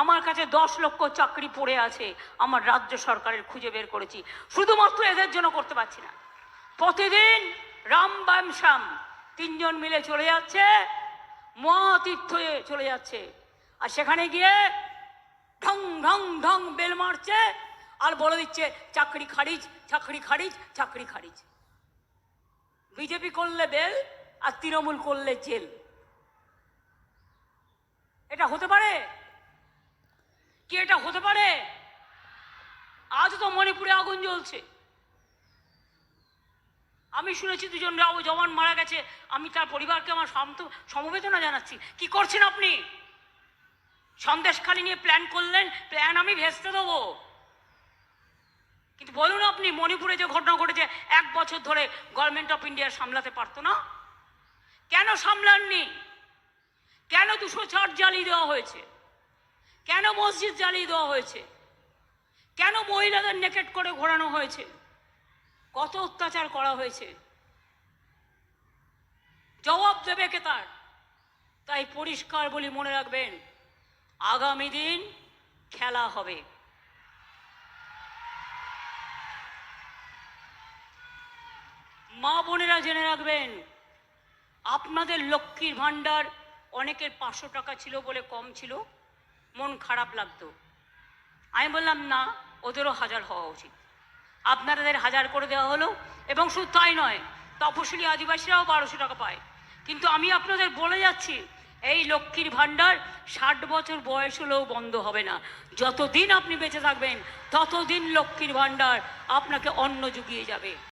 আমার কাছে দশ লক্ষ চাকরি পড়ে আছে। আমার রাজ্য সরকারের খুঁজে বের করেছি। শুধুমাত্র এদের জন্য করতে পারছি না। প্রতিদিন রাম বাম শ্যাম তিনজন মিলে চলে যাচ্ছে, মহাতীর্থে চলে যাচ্ছে। আর সেখানে গিয়ে ঢং ঢং ঢং বেল মারছে আর বলে দিচ্ছে, চাকরি খারিজ চাকরি খারিজ চাকরি খারিজ। বিজেপি করলে বেল আর তৃণমূল করলে জেল। এটা হতে পারে? কি এটা হতে পারে? আজ তো মণিপুরে আগুন জ্বলছে। আমি শুনেছি দুজন রাও জওয়ান মারা গেছে। আমি তার পরিবারকে আমার সমবেদনা জানাচ্ছি। কি করছেন আপনি? সন্দেশখালি নিয়ে প্ল্যান করলেন প্ল্যান আমি ভেস্তে দেবো। কিন্তু বলুন আপনি, মণিপুরে যে ঘটনা ঘটেছে, এক বছর ধরে গভর্নমেন্ট অফ ইন্ডিয়া সামলাতে পারতো না? কেন সামলাননি? কেন দুশো চার জ্বালিয়ে দেওয়া হয়েছে? কেন মসজিদ জ্বালিয়ে দেওয়া হয়েছে? কেন মহিলাদের নেকেট করে ঘোরানো হয়েছে? কত অত্যাচার করা হয়েছে? জবাব দেবে কে তার? তাই পরিষ্কার বলি মনে রাখবেন, আগামী দিন খেলা হবে। মা বোনেরা জেনে রাখবেন, আপনাদের লক্ষ্মীর ভাণ্ডার অনেকের পাঁচশো টাকা ছিল বলে কম ছিল। মন খারাপ লাগতো। আমি বললাম, না, ওদেরও হাজার হওয়া উচিত। আপনাদের হাজার করে দেওয়া হলো এবং শুধু তাই নয়, তপশিলি আদিবাসীরাও বারোশো টাকা পায়। কিন্তু আমি আপনাদের বলে যাচ্ছি, এই লক্ষ্মীর ভাণ্ডার ষাট বছর বয়স হলেও বন্ধ হবে না। যতদিন আপনি বেঁচে থাকবেন, ততদিন লক্ষ্মীর ভাণ্ডার আপনাকে অন্ন জুগিয়ে যাবে।